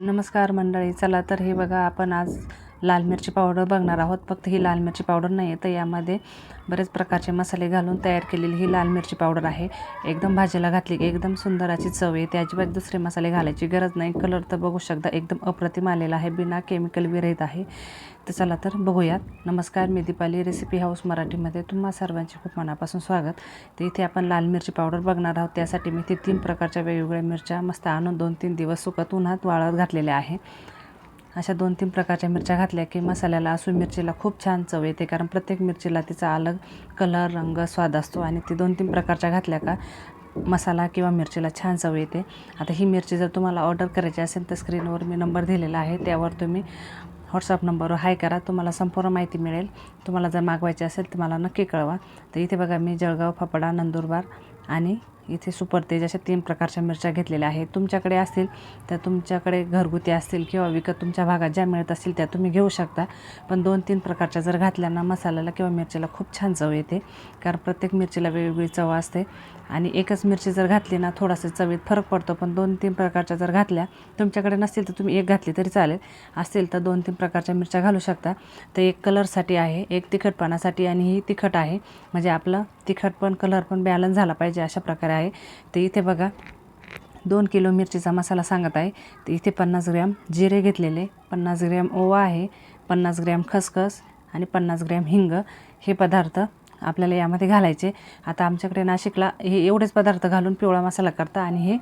नमस्कार मंडळी चला तर हे बघा आपण आज लाल मिरची पावडर बघणार आहोत. फक्त ही लाल मिरची पावडर नाही आहे तर यामध्ये बरेच प्रकारचे मसाले घालून तयार केलेली ही लाल मिरची पावडर आहे. एकदम भाजीला घातली की एकदम सुंदर अशी चव येते अजिबात दुसरे मसाले घालायची गरज नाही. कलर तर बघू शकता एकदम अप्रतिम आलेला आहे. बिना केमिकल विरहित आहे. तर चला तर बघूयात. नमस्कार मी दीपाली रेसिपी हाऊस मराठीमध्ये. तुम्हा सर्वांचे खूप मनापासून स्वागत. तर इथे आपण लाल मिरची पावडर बघणार आहोत. त्यासाठी मी इथे तीन प्रकारच्या वेगवेगळ्या मिरच्या मस्त आणून दोन तीन दिवस सुकत उन्हात वाळत घातलेल्या आहे. अशा दोन तीन प्रकारच्या मिरच्या घातल्या की मसाल्याला असू मिरचीला खूप छान चव येते. कारण प्रत्येक मिरचीला तिचा अलग कलर रंग स्वाद असतो आणि ती दोन तीन प्रकारच्या घातल्या का मसाला किंवा मिरचीला छान चव येते. आता ही मिरची जर तुम्हाला ऑर्डर करायची असेल तर स्क्रीनवर मी नंबर दिलेला आहे. त्यावर तुम्ही व्हॉट्सअप नंबरवर हाय करा. तुम्हाला संपूर्ण माहिती मिळेल. तुम्हाला जर मागवायची असेल तर मला नक्की कळवा. तर इथे बघा मी जळगाव फापडा नंदुरबार आणि इथे सुपर तेज अशा तीन प्रकारच्या मिरच्या घेतलेल्या आहेत. तुमच्याकडे असतील तर तुमच्याकडे घरगुती असतील किंवा विकत तुमच्या भागात ज्या मिळत असतील त्या तुम्ही घेऊ शकता. पण दोन तीन प्रकारच्या जर घातल्या मसाल्याला किंवा मिरचीला खूप छान चव येते. कारण प्रत्येक मिरचीला वेगवेगळी चव असते. आणि एकच मिरची जर घातली ना थोडासा चवीत फरक पडतो. पण दोन तीन प्रकारच्या जर घातल्या तुमच्याकडे नसतील तर तुम्ही एक घातली तरी चालेल. असतील तर दोन तीन प्रकारच्या मिरच्या घालू शकता. तर एक कलरसाठी आहे एक तिखटपणासाठी आणि ही तिखट आहे. म्हणजे आपलं तिखट पण कलर पण बॅलन्स झाला पाहिजे अशा प्रकारे आहे. तर इथे बघा दोन किलो मिरचीचा मसाला सांगत आहे. तर इथे पन्नास ग्रॅम जिरे घेतलेले पन्नास ग्रॅम ओवा आहे पन्नास ग्रॅम खसखस आणि पन्नास ग्रॅम हिंग हे पदार्थ आपल्याला यामध्ये घालायचे. आता आमच्याकडे नाशिकला हे एवढेच पदार्थ घालून पिवळा मसाला करता आणि हे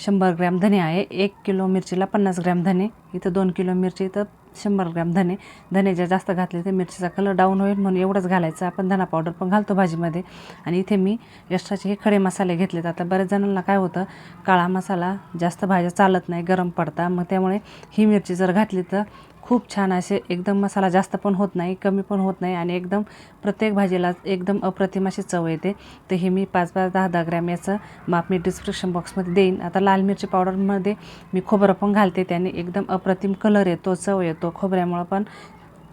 शंभर ग्रॅम धने आहे. एक किलो मिरचीला पन्नास ग्रॅम धने इथं दोन किलो मिरची तर शंभर ग्रॅम धने. धने ज्या जास्त घातले ते मिरचीचा कलर डाऊन होईल म्हणून एवढंच घालायचं. आपण धना पावडर पण घालतो भाजीमध्ये. आणि इथे मी एक्स्ट्राचे हे खडे मसाले घेतलेत. आता बऱ्याच जणांना काय होतं काळा मसाला जास्त भाज्या चालत नाही गरम पडता. मग त्यामुळे ही मिरची जर घातली तर खूप छान असे एकदम मसाला जास्त पण होत नाही कमी पण होत नाही आणि एकदम प्रत्येक भाजीला एकदम अप्रतिम अशी चव येते. तर हे मी पाच पाच दहा दहा ग्रॅम याचं माप मी डिस्क्रिप्शन बॉक्समध्ये देईन. आता लाल मिरची पावडरमध्ये मी खोबरं पण घालते त्याने एकदम अप्रतिम कलर येतो चव येतो. खोबऱ्यामुळं पण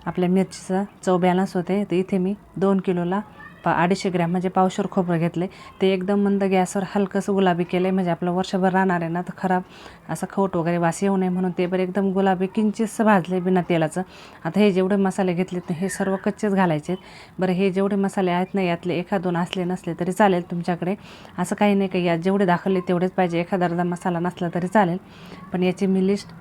आपल्या मिरचीचा चव बॅलन्स होते. तर इथे मी दोन किलोला पा अडीचशे ग्रॅम म्हणजे पावशर खोबरं घेतले. ते एकदम मंद गॅसवर हलकंसं गुलाबी केलं आहे म्हणजे आपलं वर्षभर राहणार आहे ना तर खराब असं खवट वगैरे वास येऊ नये म्हणून ते बरं एकदम गुलाबी किंचितसं भाजले बिना तेलाचं. आता हे जेवढे मसाले घेतले हे सर्व कच्चेच घालायचे बरं हे जेवढे मसाले आहेत ना यातले एखा दोन असले नसले तरी चालेल तुमच्याकडे. असं काही नाही का यात जेवढे दाखवले तेवढेच पाहिजे. एखादा अर्धा मसाला नसला तरी चालेल. पण याची मी लिस्ट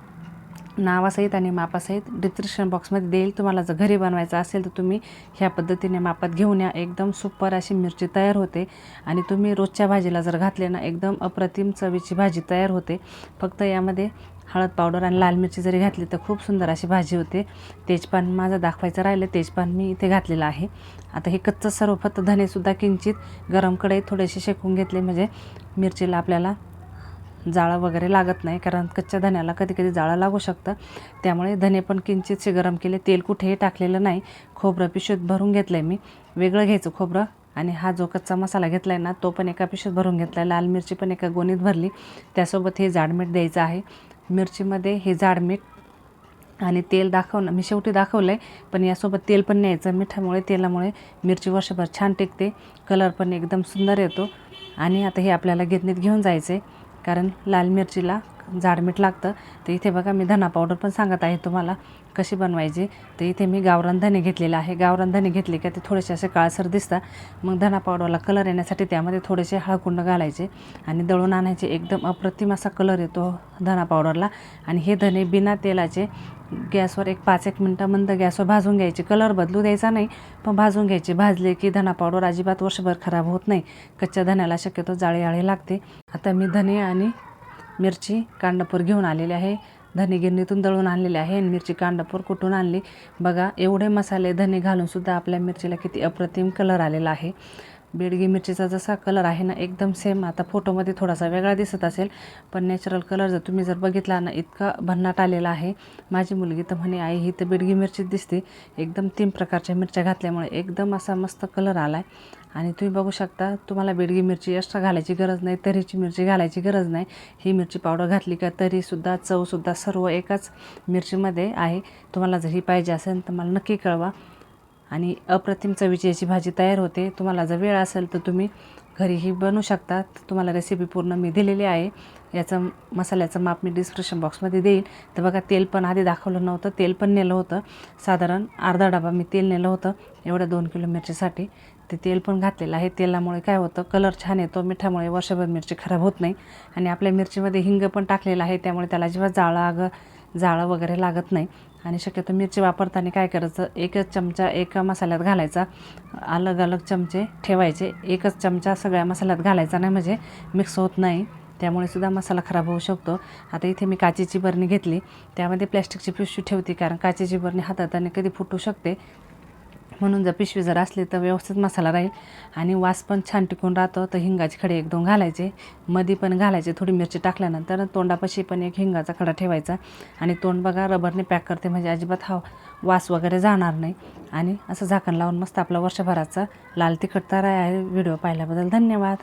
नावासहित आणि मापासहित डिस्क्रिप्शन बॉक्समध्ये देईल. तुम्हाला जर घरी बनवायचं असेल तर तुम्ही ह्या पद्धतीने मापात घेऊन या. एकदम सुपर अशी मिरची तयार होते. आणि तुम्ही रोजच्या भाजीला जर घातले ना एकदम अप्रतिम चवीची भाजी तयार होते. फक्त यामध्ये हळद पावडर आणि लाल मिरची जरी घातली तर खूप सुंदर अशी भाजी होते. तेजपान माझं दाखवायचं राहिलं तेजपान मी इथे घातलेलं आहे. आता हे कच्चं सर्व फक्त धनेसुद्धा किंचित गरम कढईत थोडेसे शेकून घेतले. म्हणजे मिरचीला आपल्याला जाळं वगैरे लागत नाही कारण कच्च्या धण्याला कधी कधी जाळं लागू शकतं. त्यामुळे धने पण किंचितसे गरम केले. तेल कुठेही टाकलेलं नाही. खोबरं पिशवीत भरून घेतलं आहे मी. वेगळं घ्यायचं खोबरं. आणि हा जो कच्चा मसाला घेतला आहे ना तो पण एका पिशवीत भरून घेतला आहे लाल मिरची पण एका गोणीत भरली. त्यासोबत हे जाडमीठ द्यायचं आहे. मिरचीमध्ये हे जाडमीठ आणि तेल दाखवणं मी शेवटी दाखवलं आहे पण यासोबत तेल पण न्यायचं. मिठामुळे तेलामुळे मिरची वर्षभर छान टिकते. कलर पण एकदम सुंदर येतो. आणि आता हे आपल्याला गिरणीत घेऊन जायचं आहे कारण लाल मिरचीला जाड मीठ लागतं. तर इथे बघा मी धना पावडर पण सांगत आहे तुम्हाला कशी बनवायची. तर इथे मी गावरान धने घेतलेले आहे. गावरान धने घेतले का ते थोडेसे असे काळसर दिसतात. मग धना पावडरला कलर येण्यासाठी त्यामध्ये थोडेसे हळकुंड घालायचे आणि दळून आणायचे. एकदम अप्रतिम असा कलर येतो धना पावडरला. आणि हे धने बिना तेलाचे गॅसवर एक पाच एक मिनटं मंद गॅसवर भाजून घ्यायचे. कलर बदलू द्यायचा नाही पण भाजून घ्यायचे. भाजले की धना पावडर अजिबात वर्षभर खराब होत नाही. कच्च्या धण्याला शक्यतो जाळी आळी लागते. आता मी धने आणि मिरची कांडापूर घेऊन आलेले आहे. धने गिरणीतून दळून आणलेले आहे आणि मिरची कांडापूर कुठून आणली? बघा एवढे मसाले धने घालूनसुद्धा आपल्या मिरचीला किती अप्रतिम कलर आलेला आहे. बेडगी मिरचीचा जसा कलर आहे ना एकदम सेम आता फोटोमध्ये थोडासा वेगळा दिसत असेल पण नॅचरल कलर जर तुम्ही जर बघितला ना इतका भन्नाट आलेला आहे. माझी मुलगी तर म्हणे आई ही तर बेडगी मिरचीच दिसते. एकदम तीन प्रकारच्या मिरच्या घातल्यामुळे एकदम असा मस्त कलर आला आहे आणि तुम्ही बघू शकता तुम्हाला बेडगी मिरची एक्स्ट्रा घालायची गरज नाही तरीची मिरची घालायची गरज नाही. ही मिरची पावडर घातली का तरीसुद्धा चवसुद्धा सर्व एकाच मिरचीमध्ये आहे. तुम्हाला जर ही पाहिजे असेल तर मला नक्की कळवा. आणि अप्रतिम चवीची याची भाजी तयार होते. तुम्हाला जर वेळ असेल तर तुम्ही घरीही बनवू शकता. तुम्हाला रेसिपी पूर्ण मी दिलेली आहे. याचं मसाल्याचं माप मी डिस्क्रिप्शन बॉक्समध्ये देईल तर बघा तेल पण आधी दाखवलं नव्हतं. तेल पण नेलं होतं. साधारण अर्धा डबा मी तेल नेलं होतं. एवढ्या दोन किलो मिरचीसाठी. ते तेल पण घातलेलं आहे. तेलामुळे काय होतं कलर छान येतो. मिठामुळे वर्षभर मिरची खराब होत नाही. आणि आपल्या मिरचीमध्ये हिंग पण टाकलेलं आहे. त्यामुळे त्याला जेव्हा जाळं आग जाळं वगैरे लागत नाही. आणि शक्यतो मिरची वापरताना काय करायचं? एकच चमचा एका मसाल्यात घालायचा. अलग अलग चमचे ठेवायचे. एकच चमचा सगळ्या मसाल्यात घालायचा नाही म्हणजे मिक्स होत नाही. त्यामुळे सुद्धा मसाला खराब होऊ शकतो. आता इथे मी काचेची बरणी घेतली. त्यामध्ये प्लॅस्टिकची पिशवी ठेवते कारण काचेची बरणी हाताने कधी फुटू शकते. म्हणून जर पिशवी जर असली तर व्यवस्थित मसाला राहील. आणि वास पण छान टिकून राहतो. तर हिंगाचे खडे एक दोन घालायचे. मधी पण घालायचे. थोडी मिरची टाकल्यानंतर तोंडापाशी पण एक हिंगाचा खडा ठेवायचा. आणि तोंड बघा रबरने पॅक करते म्हणजे अजिबात हा वास वगैरे जाणार नाही. आणि असं झाकण लावून मस्त आपला वर्षभराचा लाल तिखट तर आहे. व्हिडिओ पाहिल्याबद्दल धन्यवाद.